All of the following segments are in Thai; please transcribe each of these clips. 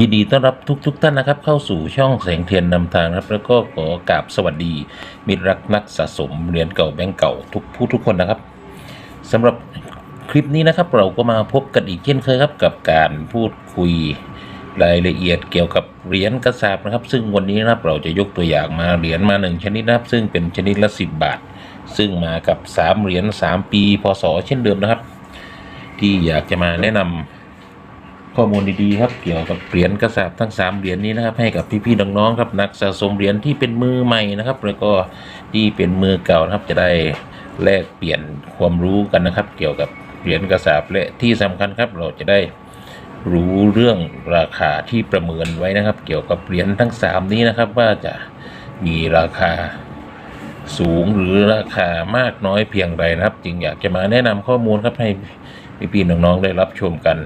ยินดีต้อนรับทุกทุกๆท่านนะครับ เข้าสู่ช่องแสงเทียนนำทางครับ แล้วก็ขอกราบสวัสดี มิตรรักนักสะสมเหรียญเก่าแบงก์เก่าทุกผู้ทุกคนนะครับสำหรับคลิปนี้นะครับ เราก็มาพบกันอีกเช่นเคยครับ กับการพูดคุยรายละเอียดเกี่ยวกับเหรียญกระสาบนะครับ ซึ่งวันนี้นะครับเราจะยกตัวอย่างมาเหรียญมาหนึ่งชนิดนะครับ ซึ่งเป็นชนิดละ10บาท ซึ่งมากับ3เหรียญ3ปีพศเช่นเดิมนะครับ ที่อยากจะมาแนะนำ ข้อมูลดีๆครับเกี่ยวกับเหรียญกระสาบทั้ง 3เหรียญนี้นะครับให้กับพี่ๆน้องๆครับนักสะสมเหรียญที่เป็นมือใหม่นะครับแล้วก็ที่เป็นมือเก่านะครับจะได้แลกเปลี่ยนความรู้กันนะครับ เกี่ยวกับเหรียญกระสาบและที่สำคัญครับเราจะได้รู้เรื่องราคาที่ประเมินไว้นะครับ เกี่ยวกับเหรียญทั้ง 3 นี้นะครับ ว่าจะมีราคาสูงหรือราคามากน้อยเพียงไรนะครับ จึงอยากจะมาแนะนำข้อมูลครับให้พี่ๆน้องๆได้รับชมกัน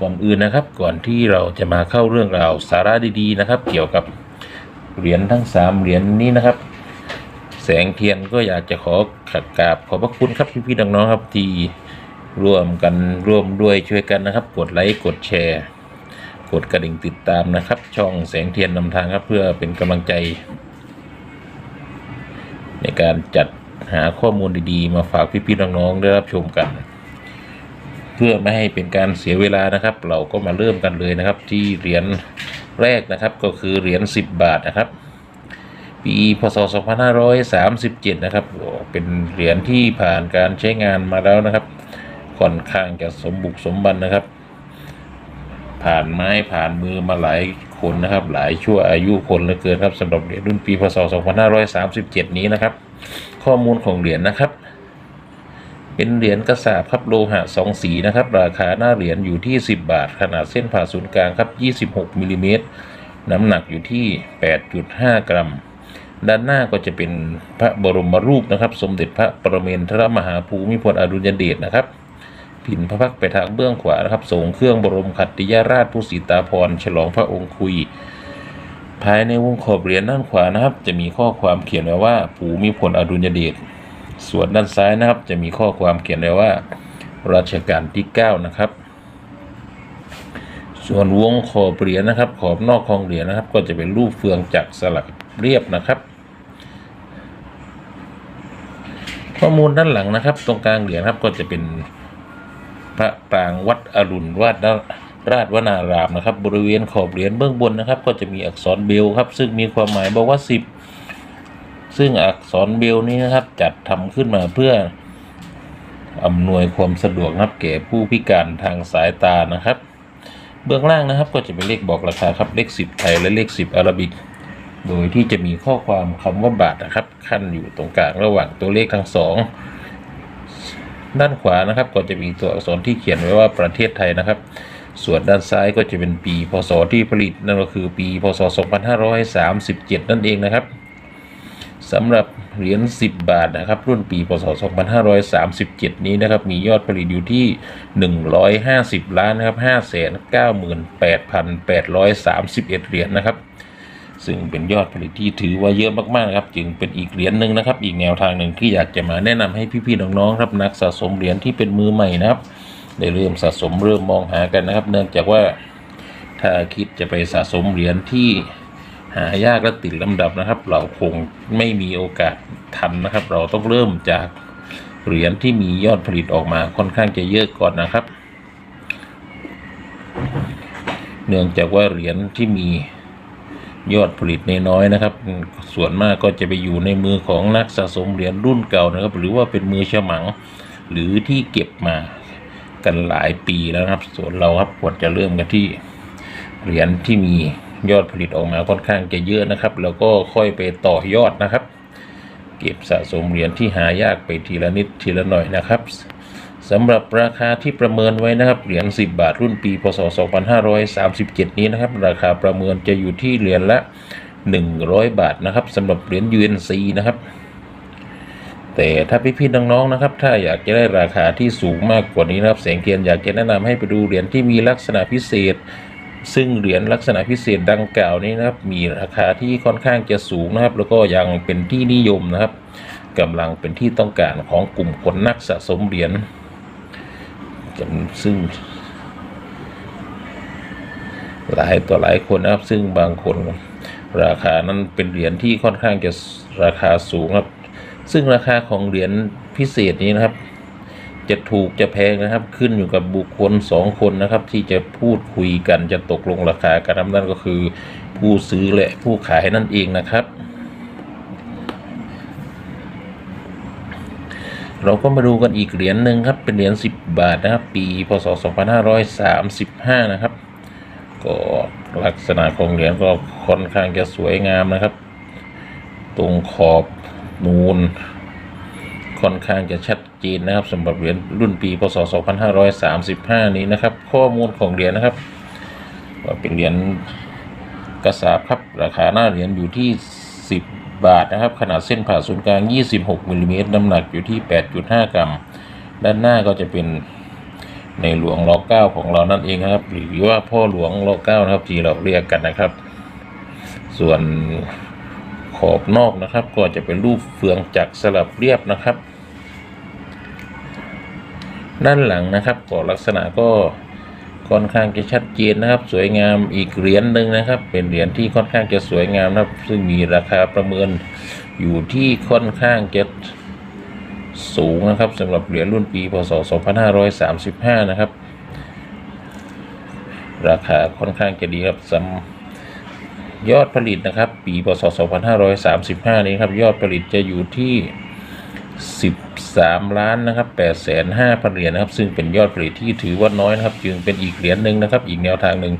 ก่อนอื่นนะครับ ก่อนที่เราจะมาเข้าเรื่องราวสาระดีๆนะครับ เกี่ยวกับเหรียญทั้งสามเหรียญนี้นะครับ แสงเทียนก็อยากจะขอขกราบขอบพระคุณครับพี่ๆน้องๆครับที่ร่วมกันร่วมด้วยช่วยกันนะครับ กดไลค์กดแชร์ กดกระดิ่งติดตามนะครับ ช่องแสงเทียนนำทางครับเพื่อเป็นกำลังใจ ในการจัดหาข้อมูลดีๆ มาฝากพี่ๆน้องๆได้รับชมกัน พื่อไม่ให้เป็นการเสียเวลานะครับ เราก็มาเริ่มกันเลยนะครับ ที่เหรียญแรกนะครับก็คือเหรียญ10 บาทนะครับ ปีพศ 2537 นะครับเป็นเหรียญที่ผ่านการใช้งานมาแล้วนะครับค่อนข้างจะสมบุกสมบันนะครับ ผ่านไม้ผ่านมือมาหลายคนนะครับ หลายชั่วอายุคนเหลือเกินครับสำหรับเหรียญรุ่นปีพศ 2537 นี้นะครับ ข้อมูลของเหรียญนะครับ เป็นเหรียญกระสาบครับโลหะสองสีนะครับ ราคาหน้าเหรียญอยู่ที่ 10 บาท ขนาดเส้นผ่าศูนย์กลางครับ 26มิลลิเมตรน้ำหนักอยู่ที่ 8.5 กรัม ด้านหน้าก็จะเป็นพระบรมรูปนะครับ สมเด็จพระประเมนทรมหาภูมิพลอดุลยเดชนะครับผินพระพักตร์ไปทางเบื้องขวานะครับส่งเครื่องบรมขัตติยราชผู้สีตาพรฉลองพระองค์คุย ภายในวงขอบเหรียญด้านขวานะครับ จะมีข้อความเขียนไว้ว่าภูมิพลอดุลยเดช ส่วนด้านซ้ายนะครับจะมีข้อความเขียนไว้ว่ารัชกาลที่ 9 นะครับ ส่วนวงขอบเหรียญนะครับ ขอบนอกของเหรียญนะครับ ก็จะเป็นรูปเฟืองจักรสลักเรียบนะครับ ข้อมูลด้านหลังนะครับ ตรงกลางเหรียญครับก็จะเป็นพระปรางวัดอรุณวาดราชวนารามนะครับ บริเวณขอบเหรียญเบื้องบนนะครับ ก็จะมีอักษรเบลครับ ซึ่งมีความหมายบอกว่า 10 ซึ่งอักษรเบลนี้นะครับจัดทำขึ้นมาเพื่ออำนวยความสะดวกนับแก่ผู้พิการทางสายตานะครับ เบื้องล่างนะครับก็จะเป็นเลขบอกราคาครับเลข 10 ไทยและเลข 10 อาราบิก โดยที่จะมีข้อความคำว่าบาทนะครับ ขั้นอยู่ตรงกลางระหว่างตัวเลขทั้งสองด้านขวานะครับก็จะมีตัวอักษรที่เขียนไว้ว่าประเทศไทยนะครับ ส่วนด้านซ้ายก็จะเป็นปีพศที่ผลิตนั่นก็คือปีพศ 2537 นั่นเองนะครับ สำหรับเหรียญ10 บาทนะครับ รุ่นปีพศ 2537 นี้นะครับ มียอดผลิตอยู่ที่ 150 ล้านนะครับ 598,831 เหรียญนะครับ ซึ่งเป็นยอดผลิตที่ถือว่าเยอะมากๆครับ จึงเป็นอีกเหรียญหนึ่งนะครับ อีกแนวทางหนึ่งที่อยากจะมาแนะนำให้พี่ๆน้องๆครับนักสะสมเหรียญที่เป็นมือใหม่นะครับได้เริ่มสะสมเริ่มมองหากันนะครับ เนื่องจากว่าถ้าคิดจะไปสะสมเหรียญที่ หายากและติดลำดับนะครับ เราคงไม่มีโอกาสทันนะครับ เราต้องเริ่มจากเหรียญที่มียอดผลิตออกมาค่อนข้างจะเยอะก่อนนะครับ เนื่องจากว่าเหรียญที่มียอดผลิตน้อยๆนะครับ ส่วนมากก็จะไปอยู่ในมือของนักสะสมเหรียญรุ่นเก่านะครับ หรือว่าเป็นมือฉมัง หรือที่เก็บมากันหลายปีแล้วครับ ส่วนเราครับควรจะเริ่มกันที่เหรียญที่มี ยอดผลิตออกมาค่อนข้างจะเยอะนะครับ แล้วก็ค่อยไปต่อยอดนะครับ เก็บสะสมเหรียญที่หายากไปทีละนิดทีละหน่อยนะครับสำหรับราคาที่ประเมินไว้นะครับเหรียญ10 บาทรุ่นปีพศ 2537 นี้นะครับ ราคาประเมินจะอยู่ที่เหรียญละ 100 บาทนะครับสำหรับเหรียญ UNC นะครับ แต่ถ้าพี่ๆน้องๆนะครับ ถ้าอยากจะได้ราคาที่สูงมากกว่านี้นะครับแสงเทียนอยากจะแนะนำให้ไปดูเหรียญที่มีลักษณะพิเศษ ซึ่งเหรียญลักษณะพิเศษดังกล่าวนี้นะครับ มีราคาที่ค่อนข้างจะสูงนะครับ แล้วก็ยังเป็นที่นิยมนะครับกำลังเป็นที่ต้องการของกลุ่มคนนักสะสมเหรียญซึ่ง หลายต่อหลายคนนะครับ ซึ่งบางคนราคานั้นเป็นเหรียญที่ค่อนข้างจะราคาสูงครับ ซึ่งราคาของเหรียญพิเศษนี้นะครับ จะถูกจะแพงนะครับ ขึ้นอยู่กับบุคคลสองคนนะครับ ที่จะพูดคุยกันจะตกลงราคากันนั่นก็คือ ผู้ซื้อและผู้ขายนั่นเองนะครับ เราก็มาดูกันอีกเหรียญหนึ่งครับ เป็นเหรียญ10 บาทนะครับ ปีพศ 2535 นะครับ ก็ลักษณะของเหรียญก็ค่อนข้างจะสวยงามนะครับ ตรงขอบนูน ค่อนข้างจะชัดเจนนะครับสำหรับเหรียญรุ่นปีพศ 2535 นี้นะครับ ข้อมูลของเหรียญนะครับว่าเป็นเหรียญกระสาบครับราคาหน้าเหรียญอยู่ที่ 10 บาทนะครับ ขนาดเส้นผ่าศูนย์กลาง 26มิลลิเมตรน้ำหนักอยู่ที่ 8.5 กรัม ด้านหน้าก็จะเป็นในหลวงรอเก้าของเรานั่นเองนะครับ หรือว่าพ่อหลวงรอเก้านะครับที่เราเรียกกันนะครับ ส่วน ขอบนอกนะครับ ก็จะเป็นรูปเฟืองจักรสลับเรียบนะครับ ด้านหลังนะครับก็ลักษณะก็ค่อนข้างจะชัดเจนนะครับ สวยงามอีกเหรียญหนึ่งนะครับ เป็นเหรียญที่ค่อนข้างจะสวยงามนะครับ ซึ่งมีราคาประเมินอยู่ที่ค่อนข้างจะสูงนะครับสำหรับเหรียญรุ่นปีพศ 2535 นะครับ ราคาค่อนข้างจะดีครับสำ ยอดผลิตนะครับ ปีพศ 2535 นี้ครับยอดผลิตจะอยู่ที่ 13 ล้านนะครับ8แสน5พันเหรียญนะครับ ซึ่งเป็นยอดผลิตที่ถือว่าน้อยนะครับ จึงเป็นอีกเหรียญหนึ่งนะครับ อีกแนวทางหนึ่ง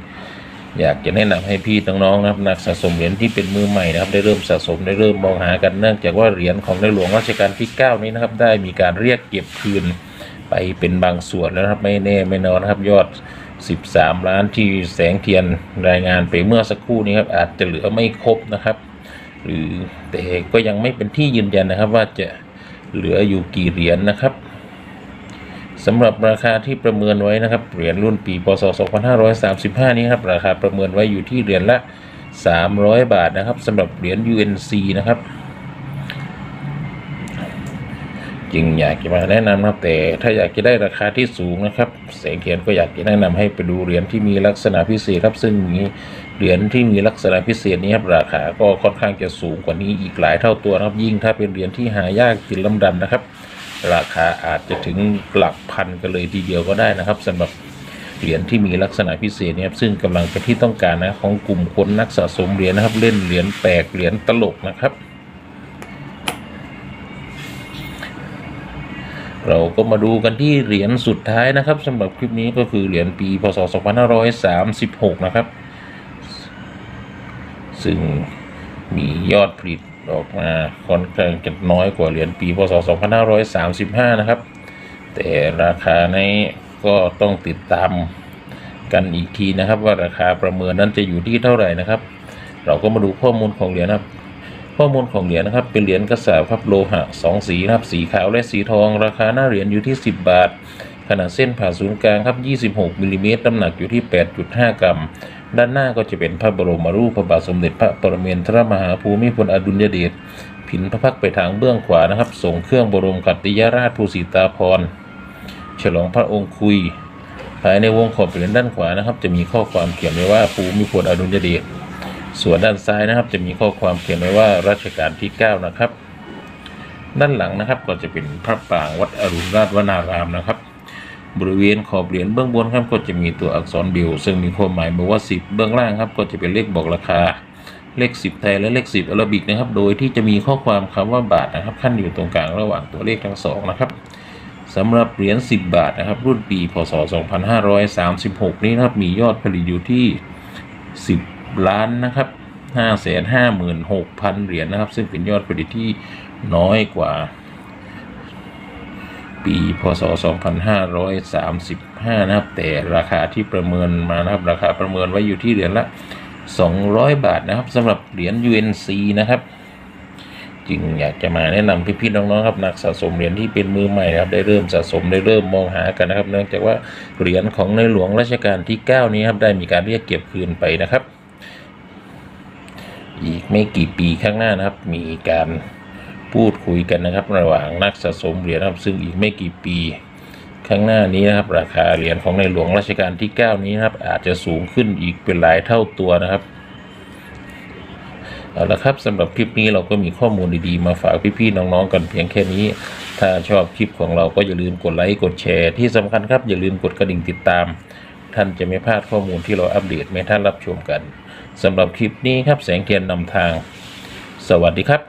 อยากจะแนะนำให้พี่น้องๆนะครับนักสะสมเหรียญที่เป็นมือใหม่นะครับ ได้เริ่มสะสมได้เริ่มมองหากันเนื่องจากว่าเหรียญของในหลวงรัชกาลที่ 9 นี้นะครับ ได้มีการเรียกเก็บคืนไปเป็นบางส่วนแล้วนะครับไม่แน่ไม่นอนนะครับยอด 13 ล้านที่แสงเทียนรายงานไปเมื่อสักครู่นี้ครับอาจจะเหลือไม่ครบนะครับ หรือแต่ก็ยังไม่เป็นที่ยืนยันนะครับ ว่าจะเหลืออยู่กี่เหรียญนะครับสำหรับราคาที่ประเมินไว้นะครับเหรียญรุ่นปีพศ 2535 นี้ครับราคาประเมินไว้อยู่ที่เหรียญละ 300 บาทนะครับสำหรับเหรียญ UNC นะครับ จึงอยากจะมาแนะนำนะครับแต่ถ้าอยากจะได้ราคาที่สูงนะครับแสงเทียนก็อยากจะแนะนำให้ไปดูเหรียญที่มีลักษณะพิเศษครับซึ่งมีเหรียญที่มีลักษณะพิเศษนี้ครับราคาก็ค่อนข้างจะสูงกว่านี้อีกหลายเท่าตัวนะครับ ยิ่งถ้าเป็นเหรียญที่หายากติดลำดันนะครับ ราคาอาจจะถึงหลักพันกันเลยทีเดียวก็ได้นะครับสำหรับเหรียญที่มีลักษณะพิเศษนี่ยครับซึ่งกำลังเป็นที่ต้องการนะของกลุ่มคนนักสะสมเหรียญนะครับ เล่นเหรียญแปลกเหรียญตลกนะครับ เราก็มาดูกันที่เหรียญสุดท้ายนะครับสำหรับคลิปนี้ก็คือเหรียญปีพศ 2536 นะครับ ซึ่งมียอดผลิตออกมาค่อนข้างจะน้อยกว่าเหรียญปีพศ 2535 นะครับ แต่ราคาในก็ต้องติดตามกันอีกทีนะครับ ว่าราคาประเมินนั้นจะอยู่ที่เท่าไหร่นะครับ เราก็มาดูข้อมูลของเหรียญนะครับ ข้อมูลของเหรียญนะครับเป็นเหรียญกระสาบครับโลหะสองสีนะครับสีขาวและสีทอง ราคาหน้าเหรียญอยู่ที่ 10 บาท ขนาดเส้นผ่าศูนย์กลางครับ 26มิลลิเมตรน้ำหนักอยู่ที่ 8.5 กรัม ด้านหน้าก็จะเป็นพระบรมรูปพระบาทสมเด็จพระปรเมนทรมหาภูมิพลอดุลยเดชผินพระพักตร์ไปทางเบื้องขวานะครับส่งเครื่องบรมขัตติยราชภูสิตาภรฉลองพระองค์คุยภายในวงขอบเหรียญด้านขวานะครับ จะมีข้อความเขียนไว้ว่าภูมิพลอดุลยเดช ส่วนด้านซ้ายนะครับจะมีข้อความเขียนไว้ว่ารัชกาลที่ 9 นะครับ ด้านหลังนะครับก็จะเป็นพระปรางวัดอรุณราชวนารามนะครับ บริเวณขอบเหรียญเบื้องบนครับก็จะมีตัวอักษรบิลซึ่งมีความหมายบอกว่า 10 เบื้องล่างครับก็จะเป็นเลขบอกราคาเลข 10 ไทยและเลข 10อาราบิกนะครับ โดยที่จะมีข้อความคำว่าบาทนะครับขั้นอยู่ตรงกลางระหว่างตัวเลขทั้งสองนะครับสำหรับเหรียญ10 บาทนะครับ รุ่นปีพศ 2536 นี้นะครับมียอดผลิตอยู่ที่ 10 ล้านนะครับ556,000เหรียญนะครับ ซึ่งเป็นยอดผลิตที่น้อยกว่า ปีพศ 2535 นะครับ แต่ราคาที่ประเมินมานะครับ ราคาประเมินไว้อยู่ที่เหรียญละ 200 บาทนะครับสำหรับเหรียญ UNC นะครับจึงอยากจะมาแนะนำพี่ๆน้องๆครับนักสะสมเหรียญที่เป็นมือใหม่ครับได้เริ่มสะสมได้เริ่มมองหากันนะครับ เนื่องจากว่าเหรียญของในหลวงรัชกาลที่ 9 นี้ครับได้มีการเรียกเก็บคืนไปนะครับ อีกไม่กี่ปีข้างหน้านะครับ มีการพูดคุยกันนะครับ ระหว่างนักสะสมเหรียญนะครับ ซึ่งอีกไม่กี่ปีข้างหน้านี้นะครับ ราคาเหรียญของในหลวงรัชกาลที่ 9 นี้นะครับ อาจจะสูงขึ้นอีกเป็นหลายเท่าตัวนะครับเอาละครับสำหรับคลิปนี้เราก็มีข้อมูลดีๆมาฝากพี่ๆน้องๆกันเพียงแค่นี้ ถ้าชอบคลิปของเราก็อย่าลืมกดไลค์กดแชร์ ที่สำคัญครับอย่าลืมกดกระดิ่งติดตาม ท่านจะไม่พลาดข้อมูลที่เราอัปเดตให้ท่านรับชมกัน สำหรับคลิปนี้ครับแสงเทียนนำทาง สวัสดีครับ